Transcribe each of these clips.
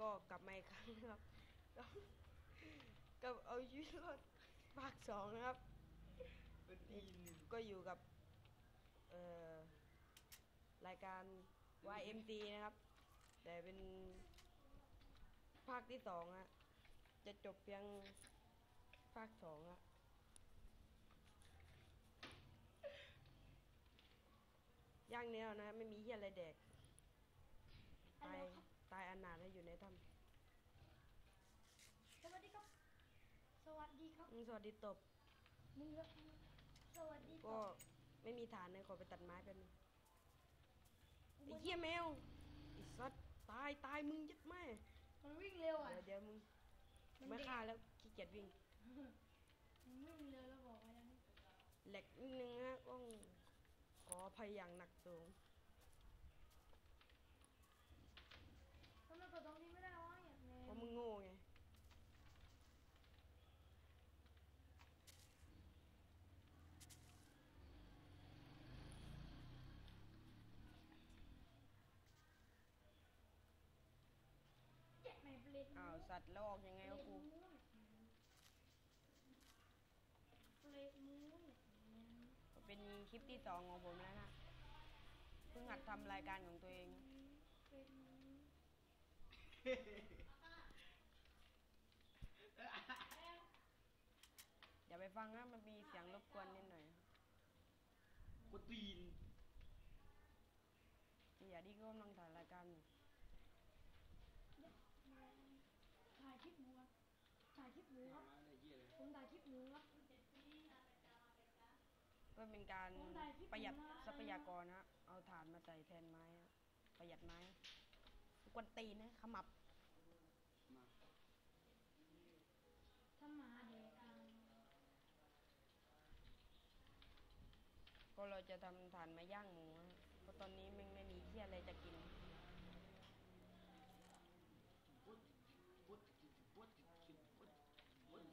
ก็กลับมาอีกครั้งนะครับกับเอาชีวิตรอดภาคสองนะครับ เป็นอีหนึ่งก็อยู่กับ เอ่อ รายการ YMT นะครับ แต่เป็นภาคที่สองอะจะจบเพียงภาคสองอะย่างเนี้ยนะ ไม่มีเหี้ยอะไรแดกตา ยตายอนาถให้อยู่ในถ้สวัสดีครับ สวัสดีครับำอืมสวัสดีตบ มึงละสวัสดีก็ต่อไม่มีฐานเลยขอไปตัดไม้เป็นงกูไอ้มันเหี้ยแมวไอ้สัตว์ตายตายมึงยัดแม่มันวิ่งเร็วอะ เดี๋ยวเดี๋ยวมึงมันไม่เด็ก ฆ่าแล้วขี้เกียจวิ่งมันวิ่งเร็วแล้วบอกไว้แล้วนะแหลกนิดนึงฮะต้องขออภัยอย่างหนักสูง ทำไมกดตรงนี้ไม่ได้วะอย่างแม เพ ว ราะมึงโง่ไง แกะไม่เปลี่ยน อ้าวสัตว์แล้วออกยังไงวะครูเป็นคลิปที่สองของผมแล้วนะ เพิ่งหัดทำรายการของตัวเอง อย่าไปฟังนะมันมีเสียงรบกวนนิดหน่อยกูตีนอย่าที่ก็กำลังถ่ายรายการอยู่คลิปหมูครับถ่ายคลิป หมูครับมาอะไรเหี้ยเลยผมถ่ายคลิปหมูครับเพื่อเป็นการประหยัดทรัพยากรนะเอาถ่านมาใส่แทนไม้ประหยัดไม้กวนตีนนะขมับมาถ้ามาเด็กก็เราจะทำถ่านมาย่างหมูเพราะตอนนี้มันไม่มีที่อะไรจะกิน ปุ๊ดปุ๊ดปุ๊ดปุ๊ดปุ๊ดปุ๊ด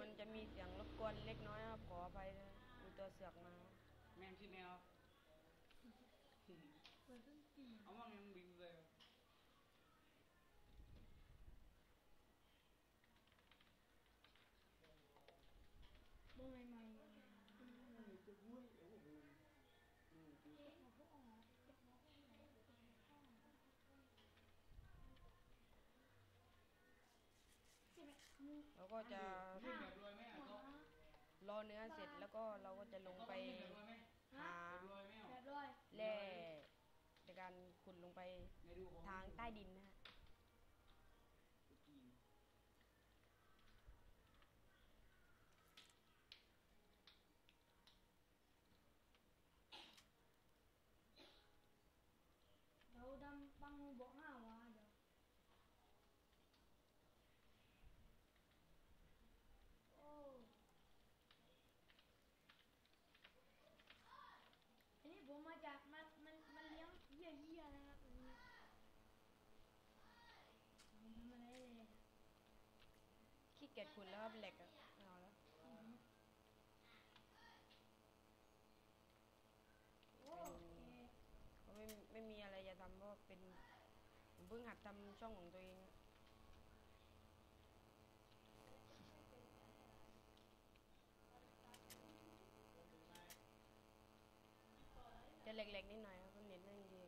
มันจะมีเสียงรบก วนเล็กน้อยครับขออภัยนะมีตัวเสือกมาแมงชื่อแมวเปิดต้นปีเอามาแมงบินเลยบ่ใหม่ใหม่ๆจะบุ้ยโอ้โหเอาพวกออกใช่ไหมมูเราก็จะ เนื้อเสร็จแล้วก็เราก็จะลงไปแบบรวยไหมหาแบบรวยไหมแบอะบร้อยแร่ในการขุดลงไปในดูของทางใต้ดินนะฮะ กูตีน เดี๋ยวดำบังงูบอกห้าวะเดี๋ยวโอ้อันนี้ผมมาจากมันมันมันเลี้ยงเยี่ยเยี่ยๆนะครับอันนี้ผมทำอะไรเลย ขี้เกียจขุดแล้วครับเหล็กอะไม่เอาแล้วโอเคไม่ไม่มีอะไรจะทำเพราะเป็นผมเพิ่งหัดทำช่องของตัวเองอะจะเล็กๆนิดหน่อยครับเพราะเน็ตไม่ดี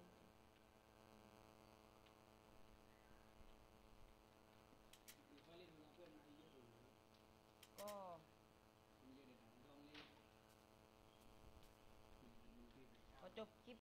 เขาเล่นกับเพื่อนมาเยอะอยู่ ก็ มันเยอะเด็กของต้องเล่น ขอ จบคลิป